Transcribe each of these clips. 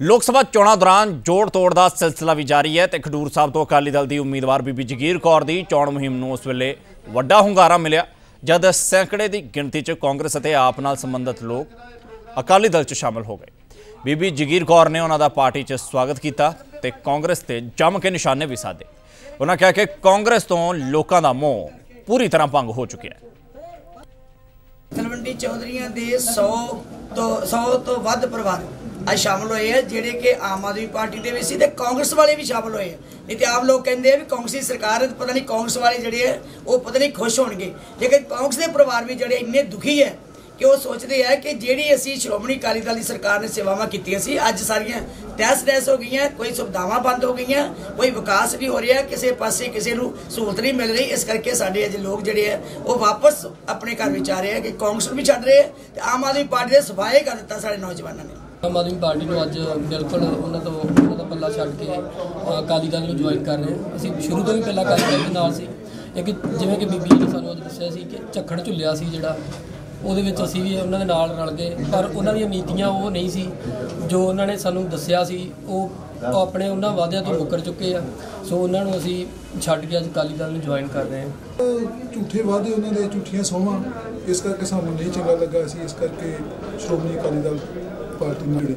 ਲੋਕ ਸਭਾ ਚੋਣਾਂ ਦੌਰਾਨ ਜੋੜ ਤੋੜ ਦਾ ਸਿਲਸਿਲਾ ਵੀ ਜਾਰੀ ਹੈ ਤੇ ਖਡੂਰ ਸਾਹਿਬ ਤੋਂ ਅਕਾਲੀ ਦਲ ਦੀ ਉਮੀਦਵਾਰ ਬੀਬੀ ਜਗੀਰ ਕੌਰ ਦੀ ਚੋਣ ਮੁਹਿੰਮ ਨੂੰ ਉਸ ਵੇਲੇ ਵੱਡਾ ਹੁੰਗਾਰਾ ਮਿਲਿਆ, ਜਦ ਸੈਂਕੜੇ ਦੀ ਗਿਣਤੀ 'ਚ ਕਾਂਗਰਸ ਅਤੇ ਆਪ ਨਾਲ ਸੰਬੰਧਿਤ ਲੋਕ ਅਕਾਲੀ ਦਲ 'ਚ ਸ਼ਾਮਲ ਹੋ ਗਏ। ਬੀਬੀ ਜਗੀਰ ਕੌਰ ਨੇ ਉਹਨਾਂ ਦਾ ਪਾਰਟੀ 'ਚ ਸਵਾਗਤ ਕੀਤਾ ਤੇ ਕਾਂਗਰਸ ਤੇ ਜੰਮ ਕੇ ਨਿਸ਼ਾਨੇ ਵੀ ਸਾਧੇ। ਉਹਨਾਂ ਕਿਹਾ ਕਿ ਕਾਂਗਰਸ ਤੋਂ ਲੋਕਾਂ ਦਾ ਮੋਹ ਪੂਰੀ ਤਰ੍ਹਾਂ ਭੰਗ ਹੋ ਚੁੱਕਿਆ ਹੈ। ਤਲਵੰਡੀ ਚੌਧਰੀਆਂ ਦੇ 100 ਤੋਂ 100 ਤੋਂ ਵੱਧ ਪਰਿਵਾਰ ਅੱਜ ਸ਼ਾਮਲ ਹੋਏ ਆ, ਜਿਹੜੇ ਕਿ ਆਮ ਆਦਮੀ ਪਾਰਟੀ ਦੇ ਵੀ ਸੀ ਤੇ ਕਾਂਗਰਸ ਵਾਲੇ ਵੀ ਸ਼ਾਮਲ ਹੋਏ ਆ। ਨਹੀਂ ਤੇ ਆਮ ਲੋਕ ਕਹਿੰਦੇ ਆ ਵੀ ਕਾਂਗਰਸੀ ਸਰਕਾਰ ਹੈ ਪਤਾ ਨਹੀਂ ਕਾਂਗਰਸ ਵਾਲੇ ਜਿਹੜੇ ਆ, ਉਹ ਪਤਾ ਨਹੀਂ ਖੁਸ਼ ਹੋਣਗੇ। ਲੇਕਿਨ ਕਾਂਗਰਸ ਦੇ ਪਰਿਵਾਰ ਵੀ ਜਿਹੜੇ ਇੰਨੇ ਦੁਖੀ ਹੈ ਕਿ ਉਹ ਸੋਚਦੇ ਆ ਕਿ ਜਿਹੜੀ ਅਸੀਂ ਸ਼੍ਰੋਮਣੀ ਅਕਾਲੀ ਦਲ ਦੀ ਸਰਕਾਰ ਨੇ ਸੇਵਾਵਾਂ ਕੀਤੀਆਂ ਸੀ, ਅੱਜ ਸਾਰੀਆਂ ਤਹਿਸ ਤਹਿਸ ਹੋ ਗਈਆਂ, ਕੋਈ ਸੁਵਿਧਾਵਾਂ ਬੰਦ ਹੋ ਗਈਆਂ, ਕੋਈ ਵਿਕਾਸ ਨਹੀਂ ਹੋ ਰਿਹਾ, ਕਿਸੇ ਪਾਸੇ ਕਿਸੇ ਨੂੰ ਸਹੂਲਤ ਨਹੀਂ ਮਿਲ ਰਹੀ, ਇਸ ਕਰਕੇ ਸਾਡੇ ਅੱਜ ਲੋਕ ਜਿਹੜੇ ਆ, ਉਹ ਵਾਪਸ ਆਪਣੇ ਘਰ ਵਿੱਚ ਆ ਰਹੇ ਆ ਕਿ ਕਾਂਗਰਸ ਨੂੰ ਵੀ ਛੱਡ ਰਹੇ ਆ ਤੇ ਆਮ ਆਦਮੀ ਪਾਰਟੀ ਦੇ ਸਫਾਏ ਕਰ ਦਿੱਤਾ ਸਾਡੇ ਨੌਜਵਾਨਾਂ ਨੇ। ਆਮ ਆਦਮੀ ਪਾਰਟੀ ਨੂੰ ਅੱਜ ਬਿਲਕੁਲ ਉਹਨਾਂ ਤੋਂ ਉਹਨਾਂ ਦਾ ਪੱਲਾ ਛੱਡ ਕੇ ਅਕਾਲੀ ਦਲ ਨੂੰ ਜੁਆਇਨ ਕਰ ਰਹੇ ਹਾਂ। ਅਸੀਂ ਸ਼ੁਰੂ ਤੋਂ ਵੀ ਪਹਿਲਾਂ ਅਕਾਲੀ ਦਲ ਦੇ ਨਾਲ ਸੀ। ਇੱਕ ਜਿਵੇਂ ਕਿ ਬੀਬੀ ਜੀ ਨੇ ਸਾਨੂੰ ਅੱਜ ਦੱਸਿਆ ਸੀ ਕਿ ਝੱਖੜ ਝੁੱਲਿਆ ਸੀ ਜਿਹੜਾ, ਉਹਦੇ ਵਿੱਚ ਅਸੀਂ ਵੀ ਉਹਨਾਂ ਦੇ ਨਾਲ ਰਲ ਗਏ। ਪਰ ਉਹਨਾਂ ਦੀਆਂ ਨੀਤੀਆਂ ਉਹ ਨਹੀਂ ਸੀ। ਜੋ ਉਹਨਾਂ ਨੇ ਸਾਨੂੰ ਦੱਸਿਆ ਸੀ, ਉਹ ਉਹ ਆਪਣੇ ਉਹਨਾਂ ਵਾਅਦਿਆਂ ਤੋਂ ਮੁੱਕਰ ਚੁੱਕੇ ਆ। ਸੋ ਉਹਨਾਂ ਨੂੰ ਅਸੀਂ ਛੱਡ ਕੇ ਅੱਜ ਅਕਾਲੀ ਦਲ ਨੂੰ ਜੁਆਇਨ ਕਰ ਰਹੇ ਹਾਂ। ਝੂਠੇ ਵਾਅਦੇ ਉਹਨਾਂ ਦੇ, ਝੂਠੀਆਂ ਸੋਹਾਂ ਇਸ ਕਰਕੇ ਸਾਨੂੰ ਨਹੀਂ ਚੰਗਾ ਲੱਗਾ ਸੀ। ਇਸ ਕਰਕੇ ਸ਼੍ਰੋਮਣੀ ਅਕਾਲੀ ਦਲ ਪਾਰਟੀ ਨਾਲ ਜੁੜੇ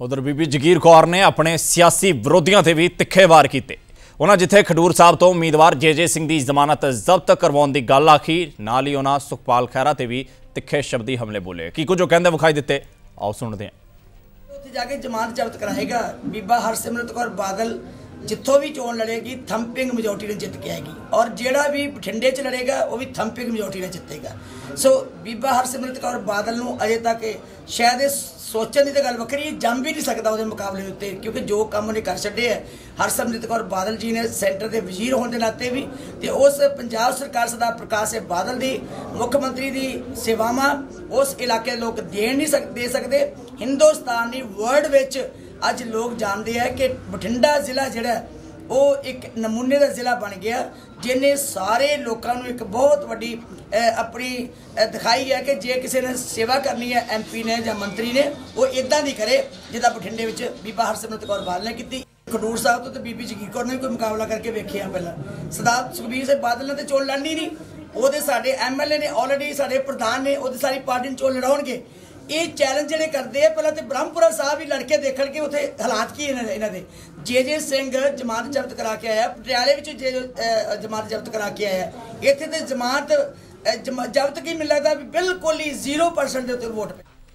ਉਧਰ ਬੀਬੀ ਜਗੀਰ ਕੌਰ ਨੇ ਆਪਣੇ ਸਿਆਸੀ ਵਿਰੋਧੀਆਂ ਤੇ ਵੀ ਤਿੱਖੇ ਵਾਰ ਕੀਤੇ। ਉਹਨਾਂ ਜਿੱਥੇ ਖਡੂਰ ਸਾਹਿਬ ਤੋਂ ਉਮੀਦਵਾਰ ਜੇਜੇ ਸਿੰਘ ਦੀ ਜ਼ਮਾਨਤ ਜ਼ਬਤ ਕਰਵਾਉਣ ਦੀ ਗੱਲ ਆਖੀ ਨਾਲ ਹੀ ਉਹਨਾਂ ਸੁਖਪਾਲ ਖਹਿਰਾ ਤੇ ਵੀ ਤਿੱਖੇ ਸ਼ਬਦੀ ਹਮਲੇ ਬੋਲੇ। ਕੀ ਕੁਝ ਉਹ ਕਹਿੰਦੇ ਵਿਖਾਈ ਦਿੱਤੇ? ਆਓ ਸੁਣਦੇ ਹਾਂ। ਉੱਥੇ ਜਾ ਕੇ ਜਮਾਨਤ ਜ਼ਬਤ ਕਰਾਏਗਾ। ਬੀਬਾ ਹਰਸਿਮਰਤ ਕੌਰ ਬਾਦਲ ਜਿੱਥੋਂ ਵੀ ਚੋਣ ਲੜੇਗੀ ਥੰਪਿੰਗ ਮੈਜੋਰਟੀ ਨਾਲ ਜਿੱਤ ਕੇ ਆਏਗੀ। ਔਰ ਜਿਹੜਾ ਵੀ ਬਠਿੰਡੇ 'ਚ ਲੜੇਗਾ, ਉਹ ਵੀ ਥੰਪਿੰਗ ਮੈਜੋਰਟੀ ਨਾਲ ਜਿੱਤੇਗਾ। ਸੋ ਬੀਬਾ ਹਰਸਿਮਰਤ ਕੌਰ ਬਾਦਲ ਨੂੰ ਅਜੇ ਤੱਕ ਸ਼ਾਇਦ ਇਹ ਸੋਚਣ ਦੀ ਤਾਂ ਗੱਲ ਵੱਖਰੀ ਜੰਮ ਵੀ ਨਹੀਂ ਸਕਦਾ ਉਹਦੇ ਮੁਕਾਬਲੇ ਦੇ ਉੱਤੇ, ਕਿਉਂਕਿ ਜੋ ਕੰਮ ਉਹਨੇ ਕਰ ਛੱਡੇ ਹੈ, ਹਰਸਿਮਰਤ ਕੌਰ ਬਾਦਲ ਜੀ ਨੇ ਸੈਂਟਰ ਦੇ ਵਜ਼ੀਰ ਹੋਣ ਦੇ ਨਾਤੇ ਵੀ ਤੇ ਉਸ ਪੰਜਾਬ ਸਰਕਾਰ ਸਰਦਾਰ ਪ੍ਰਕਾਸ਼ ਸਿੰਘ ਬਾਦਲ ਦੀ, ਮੁੱਖ ਮੰਤਰੀ ਦੀ ਸੇਵਾਵਾਂ ਉਸ ਇਲਾਕੇ ਦੇ ਲੋਕ ਦੇਣ ਨਹੀਂ ਸਕ, ਦੇ ਸਕਦੇ। ਹਿੰਦੁਸਤਾਨ ਦੀ ਵਰਲਡ ਵਿੱਚ ਅੱਜ ਲੋਕ ਜਾਣਦੇ ਆ ਕਿ ਬਠਿੰਡਾ ਜ਼ਿਲ੍ਹਾ ਜਿਹੜਾ, ਉਹ ਇੱਕ ਨਮੂਨੇ ਦਾ ਜ਼ਿਲ੍ਹਾ ਬਣ ਗਿਆ ਜਿਹਨੇ ਸਾਰੇ ਲੋਕਾਂ ਨੂੰ ਇੱਕ ਬਹੁਤ ਵੱਡੀ ਆਪਣੀ ਦਿਖਾਈ ਹੈ ਕਿ ਜੇ ਕਿਸੇ ਨੇ ਸੇਵਾ ਕਰਨੀ ਹੈ ਐਮਪੀ ਨੇ ਜਾਂ ਮੰਤਰੀ ਨੇ, ਉਹ ਇਦਾਂ ਦੀ ਕਰੇ ਜਿੱਦਾਂ ਬਠਿੰਡੇ ਵਿੱਚ ਬੀਬਾ ਹਰਸਿਮਰਤ ਕੌਰ ਬਾਦਲ ਨੇ ਕੀਤੀ। ਖਡੂਰ ਸਾਹਿਬ ਤੋਂ ਤੇ ਬੀਬੀ ਜਗੀਰ ਕੌਰ ਨੇ ਵੀ ਕੋਈ ਮੁਕਾਬਲਾ ਕਰਕੇ ਵੇਖਿਆ ਪਹਿਲਾਂ। ਸਰਦਾਰ ਸੁਖਬੀਰ ਸਿੰਘ ਬਾਦਲ ਨੇ ਤੇ ਚੋਣ ਲੜਨੀ ਨਹੀਂ। ਉਹਦੇ ਸਾਡੇ ਐਮਐਲਏ ਨੇ ਆਲਰੇਡੀ ਸਾਡੇ ਪ੍ਰਧਾਨ ਨੇ, ਉਹਦੇ ਸਾਰੀ ਪਾਰਟੀ ਨੂੰ ਚੋਣ ਲੜਾਉਣਗੇ। ਇਹ ਚੈਲੰਜ ਜਿਹੜੇ ਕਰਦੇ ਆ, ਪਹਿਲਾਂ ਤੇ ਬ੍ਰਹਮਪੁਰਾ ਸਾਹਿਬ ਹੀ ਲੜਕੇ ਦੇਖਣਗੇ ਉੱਥੇ ਹਾਲਾਤ ਕੀ ਇਹਨਾਂ ਦੇ ਇਹਨਾਂ ਦੇ। ਜੇ ਜੇ ਸਿੰਘ ਜਮਾਤ ਜ਼ਬਤ ਕਰਾ ਕੇ ਆਇਆ, ਪਟਿਆਲੇ ਵਿੱਚ ਜੇ ਜਮਾਤ ਜ਼ਬਤ ਕਰਾ ਕੇ ਆਇਆ। ਇੱਥੇ ਤੇ ਜਮਾਤ ਜਮਾ- ਜ਼ਬਤ ਕੀ ਮਿਲਦਾ ਵੀ ਬਿਲਕੁਲ ਹੀ 0% ਦੇ ਉੱਤੇ ਵੋਟ